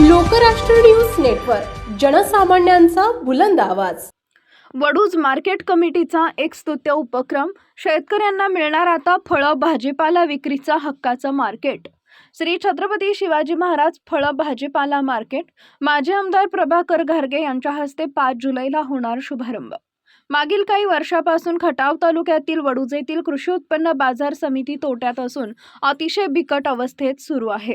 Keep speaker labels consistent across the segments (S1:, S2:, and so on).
S1: Lokrashtra news network जनसामान्यांचा बुलंद आवाज.
S2: Vaduj market कमिटीचा एक स्तुत्य उपक्रम शेतकऱ्यांना मिळणार आता फळं भाजीपाला विक्रीचा हक्काचं मार्केट. श्री छत्रपती शिवाजी महाराज फळं भाजीपाला मार्केट माजी आमदार प्रभाकर घारगे यांच्या हस्ते पाच जुलैला होणार शुभारंभ. मागील काही वर्षापासून खटाव तालुक्यातील वडूज येथील कृषी उत्पन्न बाजार समिती तोट्यात असून अतिशय बिकट अवस्थेत सुरू आहे.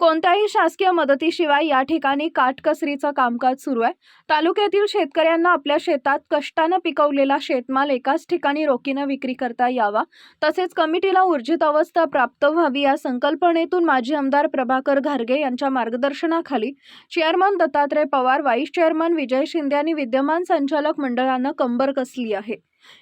S2: कोणत्याही शासकीय मदतीशिवाय या ठिकाणी काटकसरीचं कामकाज सुरू आहे. तालुक्यातील शेतकऱ्यांना आपल्या शेतात कष्टानं पिकवलेला शेतमाल एकाच ठिकाणी रोखीनं विक्री करता यावा. तसेच कमिटीला ऊर्जित अवस्था प्राप्त व्हावी या संकल्पनेतून माजी आमदार प्रभाकर घारगे यांच्या मार्गदर्शनाखाली chairman Dattatray Pawar vice chairman Vijay Shinde आणि विद्यमान संचालक मंडळानं कंबर कसली आहे.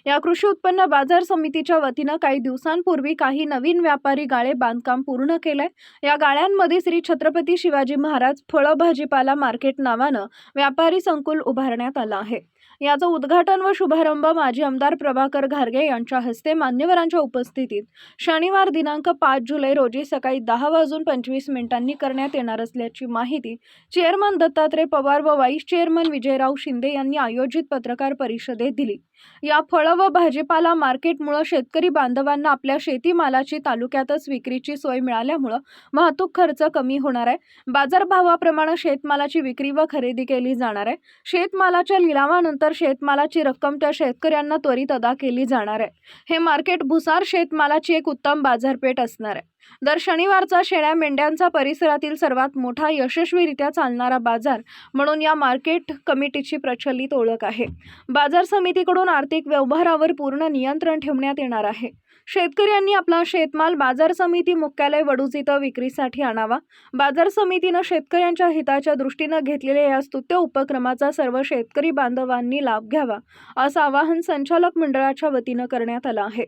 S2: या कृषी उत्पन्न बाजार समितीच्या वतीनं काही दिवसांपूर्वी काही नवीन व्यापारी गाळे बांधकाम पूर्ण केलंय. या गाळ्यांमध्ये श्री छत्रपती शिवाजी महाराज फळं भाजीपाला मार्केट नावानं व्यापारी संकुल उभारण्यात आलं आहे. याचं उद्घाटन व शुभारंभ माजी आमदार प्रभाकर घारगे यांच्या हस्ते मान्यवरांच्या उपस्थितीत. शनिवार दिनांक पाच जुलै रोजी सकाळी दहा वाजून पंचवीस मिनिटांनी करण्यात येणार असल्याची माहिती चेअरमन दत्तात्रय पवार व व्हाईस चेअरमन विजयराव शिंदे यांनी आयोजित पत्रकार परिषदेत दिली. या फळं व भाजीपाला मार्केटमुळं शेतकरी बांधवांना आपल्या शेतीमालाची तालुक्यातच विक्रीची सोय मिळाल्यामुळं वाहतूक खर्च कमी होणार आहे. बाजारभावाप्रमाणे शेतमालाची विक्री व खरेदी केली जाणार आहे. शेतमालाच्या लिलावानंतर शेतमालाची रक्कम त्या शेतकऱ्यांना त्वरित अदा केली जाणार आहे. हे मार्केट भुसार शेतमालाची एक उत्तम बाजारपेठ असणार आहे. दर शनिवारचा शेळ्या मेंढ्यांचा परिसरातील सर्वात मोठा यशस्वीरित्या चालणारा बाजार म्हणून या मार्केट कमिटीची प्रचलित ओळख आहे. बाजार समितीकडून आर्थिक व्यवहारावर पूर्ण नियंत्रण ठेवण्यात येणार आहे. शेतकऱ्यांनी आपला शेतमाल बाजार समिती मुख्यालय वडूज इथं विक्रीसाठी आणावा. बाजार समितीनं शेतकऱ्यांच्या हिताच्या दृष्टीनं घेतलेल्या या स्तुत्य उपक्रमाचा सर्व शेतकरी बांधवांनी लाभ घ्यावा असं आवाहन संचालक मंडळाच्या वतीनं करण्यात आलं आहे.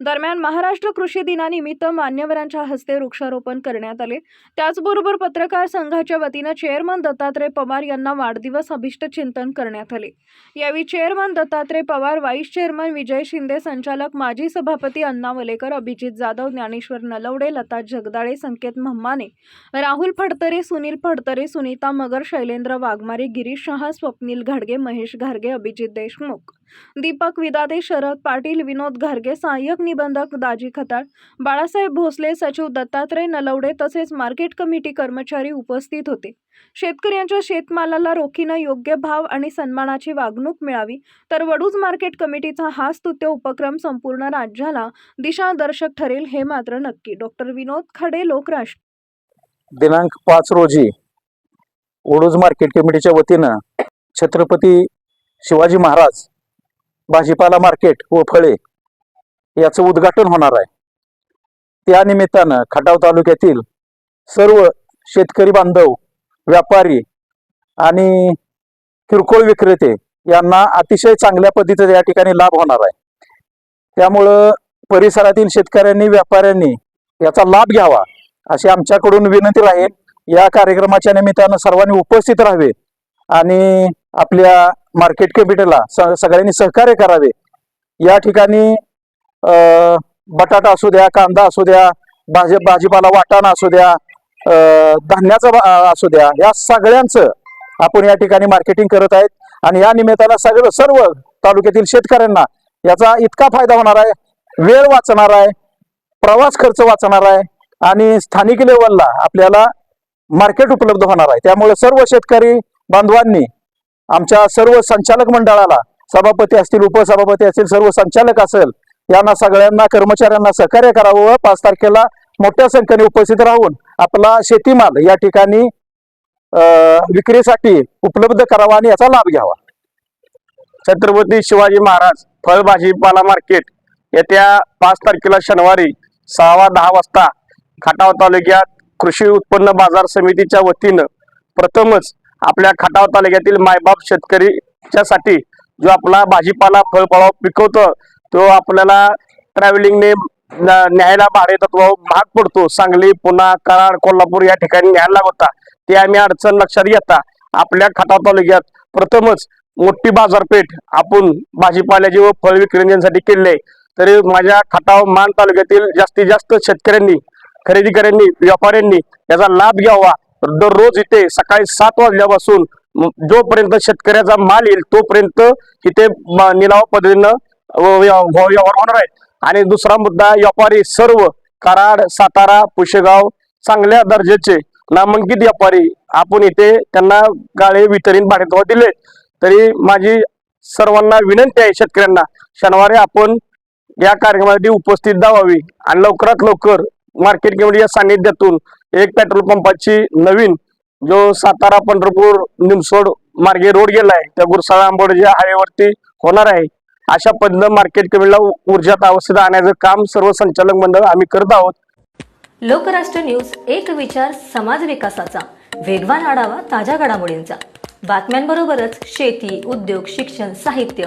S2: दरम्यान महाराष्ट्र कृषी दिनानिमित्त मान्यवरांच्या हस्ते वृक्षारोपण करण्यात आले. त्याचबरोबर पत्रकार संघाच्या वतीनं चेअरमन दत्तात्रय पवार यांना वाढदिवस अभिष्ट चिंतन करण्यात आले. यावेळी chairman Dattatray Pawar vice chairman Vijay Shinde संचालक माजी सभापती अण्णा वलेकर अभिजित जाधव ज्ञानेश्वर नलवडे लता जगदाळे संकेत मम्माने राहुल फडतरे सुनील फडतरे सुनीता मगर शैलेंद्र वाघमारे गिरीश शहा स्वप्नील घाडगे महेश घारगे अभिजित देशमुख दीपक विदादे शरद पाटील विनोद घारगे सहाय्यक निबंधक दाजी खताळ बाळासाहेब भोसले सचिव दत्तात्रय नलवडे तसेच मार्केट कमिटी कर्मचारी उपस्थित होते. शेतकऱ्यांच्या शेतमालाला रोखीनं योग्य भाव आणि सन्मानाची वागणूक मिळावी तर वडूज मार्केट कमिटीचा हा स्तुत्य उपक्रम संपूर्ण राज्याला दिशादर्शक ठरेल हे मात्र नक्की. डॉक्टर विनोद खडे लोकराष्ट्र.
S3: दिनांक पाच रोजी वडूज मार्केट कमिटीच्या वतीनं छत्रपती शिवाजी महाराज भाजीपाला मार्केट व फळे याचं उद्घाटन होणार आहे. त्या निमित्तानं खटाव तालुक्यातील सर्व शेतकरी बांधव व्यापारी आणि किरकोळ विक्रेते यांना अतिशय चांगल्या पद्धतीचा या ठिकाणी लाभ होणार आहे. त्यामुळं परिसरातील शेतकऱ्यांनी व्यापाऱ्यांनी याचा लाभ घ्यावा अशी आमच्याकडून विनंती राहील या कार्यक्रमाच्या निमित्तानं सर्वांनी उपस्थित राहावे आणि आपल्या मार्केट कॅपिटलला स- सगळ्यांनी सहकार्य करावे. या ठिकाणी बटाटा असू द्या कांदा असू द्या भाजी भाजीपाला वाटाणा असू द्या धान्याचा धान्याचं भा- असू द्या या सगळ्यांचं आपण या ठिकाणी मार्केटिंग करत आहेत. आणि या निमित्तानं सगळं सर्व तालुक्यातील शेतकऱ्यांना याचा इतका फायदा होणार आहे. वेळ वाचणार आहे. प्रवास खर्च वाचणार आहे. आणि स्थानिक लेवलला आपल्याला मार्केट उपलब्ध होणार आहे. त्यामुळे सर्व शेतकरी बांधवांनी आमच्या सर्व संचालक मंडळाला सभापती असतील उपसभापती असतील सर्व संचालक असेल यांना सगळ्यांना कर्मचाऱ्यांना सहकार्य करावं. व पाच तारखेला मोठ्या संख्येने उपस्थित राहून आपला शेतीमाल या ठिकाणी विक्रीसाठी उपलब्ध करावा आणि याचा लाभ घ्यावा.
S4: छत्रपती शिवाजी महाराज फळभाजीपाला मार्केट येत्या पाच तारखेला शनिवारी सहावा दहा वाजता खटाव तालुक्यात कृषी उत्पन्न बाजार समितीच्या वतीनं प्रथमच आपल्या खटाव तालुक्यातील मायबाप शेतकरीच्यासाठी जो आपला भाजीपाला फळफळा पिकवतो तो आपल्याला ट्रॅव्हलिंगने न्यायला भाडे तत्वावर भाग पडतो. सांगली पुणा कराड कोल्हापूर या ठिकाणी न्यायला होता ते आम्ही अडचण लक्षात घेता. आपल्या खटाव तालुक्यात प्रथमच मोठी बाजारपेठ आपण भाजीपाल्याची व फळ विक्रेत्यांसाठी केले. आहे तरी माझ्या खटाव मान तालुक्यातील जास्तीत जास्त शेतकऱ्यांनी खरेदीकऱ्यांनी व्यापाऱ्यांनी याचा लाभ घ्यावा. दररोज इथे सकाळी सात वाजल्यापासून जोपर्यंत शेतकऱ्याचा माल येईल तोपर्यंत इथे निलाव पद्धतीनं व्यवहार होणार आहे. आणि दुसरा मुद्दा व्यापारी सर्व कराड सातारा पुशेगाव चांगल्या दर्जाचे नामांकित व्यापारी आपण इथे त्यांना गाळे वितरित भाडेतवा दिले. तरी माझी सर्वांना विनंती आहे शेतकऱ्यांना शनिवारी आपण या कार्यक्रमासाठी उपस्थित दावावी आणि लवकरात लवकर मार्केट कमिटीच्या सानिध्यातून एक पेट्रोल पंपाची नवीन जो सातारा पंढरपूर निमसोड मार्गे रोड गेलाय त्या गुरसाळा आंबोडच्या हायवेवरती होणार आहे. अशा पद्धतीनं मार्केट कमिटीला ऊर्जात अवस्थेत आणण्याचं काम सर्व संचालक मंडळ आम्ही करत आहोत.
S5: लोकराष्ट्र न्यूज एक विचार समाज विकासाचा. वेगवान आढावा ताज्या घडामोडींचा. बातम्यांबरोबरच शेती उद्योग शिक्षण साहित्य